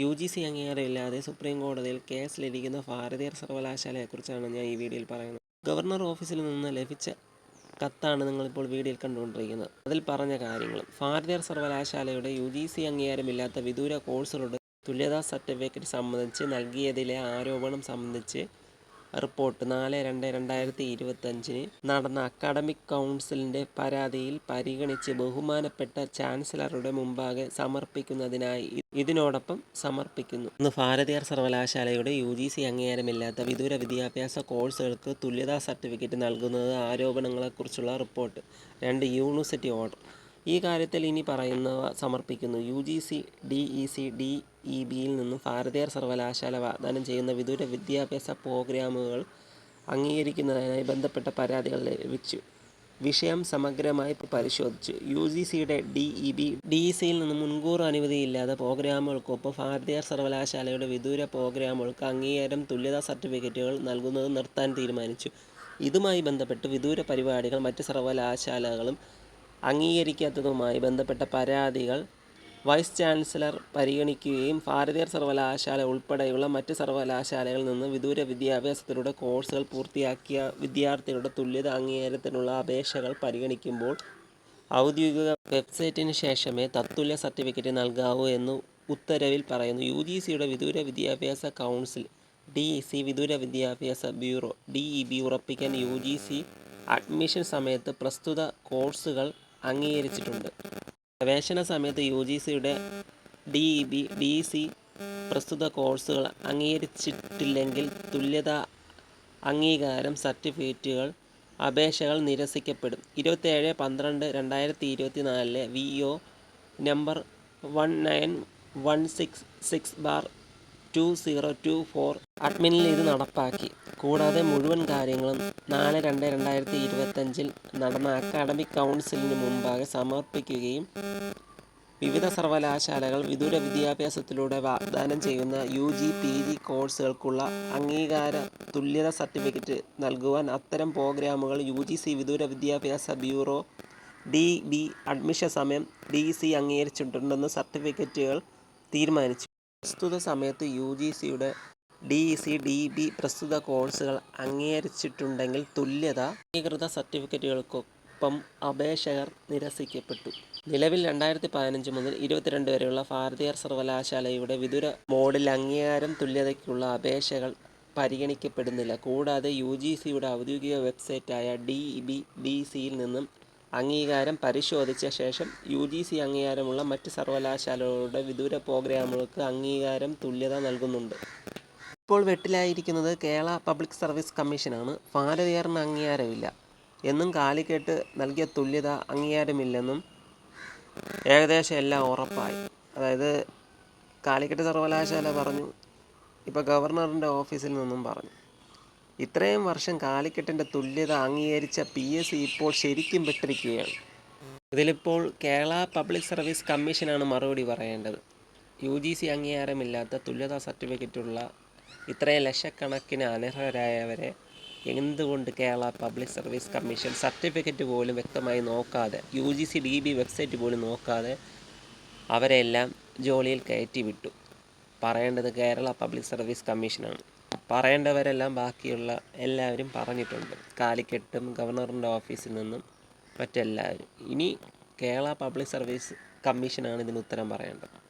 U G C അംഗീകാരമില്ലാതെ supreme കോടതിയിൽ case ലഭിക്കുന്ന ഭാരതീയ സർവകലാശാലയെക്കുറിച്ചാണ് ഞാൻ ഈ വീഡിയോയിൽ പറയുന്നത്. ഗവർണർ ഓഫീസിൽ നിന്ന് ലഭിച്ച കത്താണ് നിങ്ങളിപ്പോൾ വീഡിയോയിൽ കണ്ടുകൊണ്ടിരിക്കുന്നത്. അതിൽ പറഞ്ഞ കാര്യങ്ങൾ ഭാരതീയ സർവകലാശാലയുടെ യു ജി സി അംഗീകാരമില്ലാത്ത വിദൂര കോഴ്സുകളുടെ തുല്യതാ സർട്ടിഫിക്കറ്റ് സംബന്ധിച്ച് നൽകിയതിലെ ആരോപണം സംബന്ധിച്ച് റിപ്പോർട്ട് നാല് രണ്ട് രണ്ടായിരത്തി ഇരുപത്തഞ്ചിന് നടന്ന അക്കാഡമിക് കൗൺസിലിന്റെ പരാതിയിൽ പരിഗണിച്ച് ബഹുമാനപ്പെട്ട ചാൻസലറുടെ മുമ്പാകെ സമർപ്പിക്കുന്നതിനായി ഇതിനോടൊപ്പം സമർപ്പിക്കുന്നു. ഇന്ന് ഭാരതീയർ സർവകലാശാലയുടെ യു ജി സി അംഗീകാരമില്ലാത്ത വിദൂര വിദ്യാഭ്യാസ കോഴ്സുകൾക്ക് തുല്യതാ സർട്ടിഫിക്കറ്റ് നൽകുന്നത് ആരോപണങ്ങളെക്കുറിച്ചുള്ള റിപ്പോർട്ട്. രണ്ട് യൂണിവേഴ്സിറ്റി ഓർഡർ. ഈ കാര്യത്തിൽ ഇനി പറയുന്നവ സമർപ്പിക്കുന്നു. U G C D E C D E ബിയിൽ നിന്നും ഭാരതീയർ സർവകലാശാല വാഗ്ദാനം ചെയ്യുന്ന വിദൂര വിദ്യാഭ്യാസ പ്രോഗ്രാമുകൾ അംഗീകരിക്കുന്നതിനായി ബന്ധപ്പെട്ട പരാതികൾ ലഭിച്ചു. വിഷയം സമഗ്രമായി പരിശോധിച്ചു. യു ജി സിയുടെ D E B D E സിയിൽ നിന്ന് മുൻകൂർ അനുമതിയില്ലാതെ പ്രോഗ്രാമുകൾക്കൊപ്പം ഭാരതീയ സർവകലാശാലയുടെ വിദൂര പ്രോഗ്രാമുകൾക്ക് അംഗീകാരം തുല്യതാ സർട്ടിഫിക്കറ്റുകൾ നൽകുന്നത് നിർത്താൻ തീരുമാനിച്ചു. ഇതുമായി ബന്ധപ്പെട്ട് വിദൂര പരിപാടികൾ മറ്റ് സർവകലാശാലകളും അംഗീകരിക്കാത്തതുമായി ബന്ധപ്പെട്ട പരാതികൾ വൈസ് ചാൻസലർ പരിഗണിക്കുകയും ഭാരതീയർ സർവകലാശാല ഉൾപ്പെടെയുള്ള മറ്റ് സർവകലാശാലകളിൽ നിന്ന് വിദൂര വിദ്യാഭ്യാസത്തിലൂടെ കോഴ്സുകൾ പൂർത്തിയാക്കിയ വിദ്യാർത്ഥികളുടെ തുല്യത അംഗീകാരത്തിനുള്ള അപേക്ഷകൾ പരിഗണിക്കുമ്പോൾ ഔദ്യോഗിക വെബ്സൈറ്റിന് ശേഷമേ തത്തുല്യ സർട്ടിഫിക്കറ്റ് നൽകാവൂ എന്ന് ഉത്തരവിൽ പറയുന്നു. യു ജി സിയുടെ വിദൂര വിദ്യാഭ്യാസ കൗൺസിൽ ഡി സി വിദൂര വിദ്യാഭ്യാസ ബ്യൂറോ ഡി ഇ ബി ഉറപ്പിക്കാൻ യു ജി സി അഡ്മിഷൻ സമയത്ത് പ്രസ്തുത കോഴ്സുകൾ അംഗീകരിച്ചിട്ടുണ്ട്. പ്രവേശന സമയത്ത് യു ജി സിയുടെ D E B D C പ്രസ്തുത കോഴ്സുകൾ അംഗീകരിച്ചിട്ടില്ലെങ്കിൽ തുല്യത അംഗീകാരം സർട്ടിഫിക്കറ്റുകൾ അപേക്ഷകൾ നിരസിക്കപ്പെടും. ഇരുപത്തേഴ് പന്ത്രണ്ട് രണ്ടായിരത്തി ഇരുപത്തി നാലിലെ V O number one nine one six six bar two zero two four അഡ്മിനിൽ ഇത് നടപ്പാക്കി. കൂടാതെ മുഴുവൻ കാര്യങ്ങളും നാല് രണ്ട് രണ്ടായിരത്തി ഇരുപത്തഞ്ചിൽ നടന്ന അക്കാഡമിക് കൗൺസിലിന് മുമ്പാകെ സമർപ്പിക്കുകയും വിവിധ സർവകലാശാലകൾ വിദൂര വിദ്യാഭ്യാസത്തിലൂടെ വാഗ്ദാനം ചെയ്യുന്ന യു ജി പി ജി കോഴ്സുകൾക്കുള്ള അംഗീകാര തുല്യത സർട്ടിഫിക്കറ്റ് നൽകുവാൻ അത്തരം പ്രോഗ്രാമുകൾ യു ജി സി വിദൂര വിദ്യാഭ്യാസ ബ്യൂറോ ഡി ബി അഡ്മിഷൻ സമയം ഡി സി അംഗീകരിച്ചിട്ടുണ്ടെന്ന് സർട്ടിഫിക്കറ്റുകൾ തീരുമാനിച്ചു. പ്രസ്തുത സമയത്ത് യു ജി സിയുടെ ഡി സി ഡി ബി പ്രസ്തുത കോഴ്സുകൾ അംഗീകരിച്ചിട്ടുണ്ടെങ്കിൽ തുല്യത അംഗീകൃത സർട്ടിഫിക്കറ്റുകൾക്കൊപ്പം അപേക്ഷകർ നിരസിക്കപ്പെട്ടു. നിലവിൽ രണ്ടായിരത്തി പതിനഞ്ച് മുതൽ ഇരുപത്തിരണ്ട് വരെയുള്ള ഭാരതീയർ സർവകലാശാലയുടെ വിദുര മോഡിൽ അംഗീകാരം തുല്യതയ്ക്കുള്ള അപേക്ഷകൾ പരിഗണിക്കപ്പെടുന്നില്ല. കൂടാതെ യു ജി സിയുടെ ഔദ്യോഗിക വെബ്സൈറ്റായ ഡി ബി ഡി സിയിൽ നിന്നും അംഗീകാരം പരിശോധിച്ച ശേഷം യു ജി സി അംഗീകാരമുള്ള മറ്റ് സർവകലാശാലകളുടെ വിദൂര പ്രോഗ്രാമുകൾക്ക് അംഗീകാരം തുല്യത നൽകുന്നുണ്ട്. ഇപ്പോൾ വെട്ടിലായിരിക്കുന്നത് കേരള പബ്ലിക് സർവീസ് കമ്മീഷനാണ്. ഭാരതീയറിന് അംഗീകാരമില്ല. എന്നും കാലിക്കേട്ട് നൽകിയ തുല്യത അംഗീകാരമില്ലെന്നും ഏകദേശം എല്ലാം ഉറപ്പായി. അതായത് കാലിക്കറ്റ് സർവകലാശാല പറഞ്ഞു ഇപ്പോൾ ഗവർണറിന്റെ ഓഫീസിൽ നിന്നും പറഞ്ഞു. ഇത്രയും വർഷം കാലിക്കറ്റിന്റെ തുല്യത അംഗീകരിച്ച പി എസ് സി ഇപ്പോൾ ശരിക്കും പെട്ടിരിക്കുകയാണ് ഇതിലിപ്പോൾ കേരള പബ്ലിക് സർവീസ് കമ്മീഷനാണ് മറുപടി പറയേണ്ടത്. യു ജി സി അംഗീകാരമില്ലാത്ത തുല്യതാ സർട്ടിഫിക്കറ്റുള്ള ഇത്രയും ലക്ഷക്കണക്കിന് അനർഹരായവരെ എന്തുകൊണ്ട് Kerala public service commission certificate പോലും വ്യക്തമായി നോക്കാതെ U G C D B website പോലും നോക്കാതെ അവരെല്ലാം ജോലിയിൽ കയറ്റി വിട്ടു പറയേണ്ടത് കേരള പബ്ലിക് സർവീസ് കമ്മീഷനാണ്. പറയേണ്ടവരെല്ലാം ബാക്കിയുള്ള എല്ലാവരും പറഞ്ഞിട്ടുണ്ട്. കാലിക്കട്ടും ഗവർണറിന്റെ ഓഫീസിൽ നിന്നും മറ്റെല്ലാവരും. ഇനി കേരള പബ്ലിക് സർവീസ് കമ്മീഷനാണ് ഇതിന് ഉത്തരം പറയേണ്ടത്.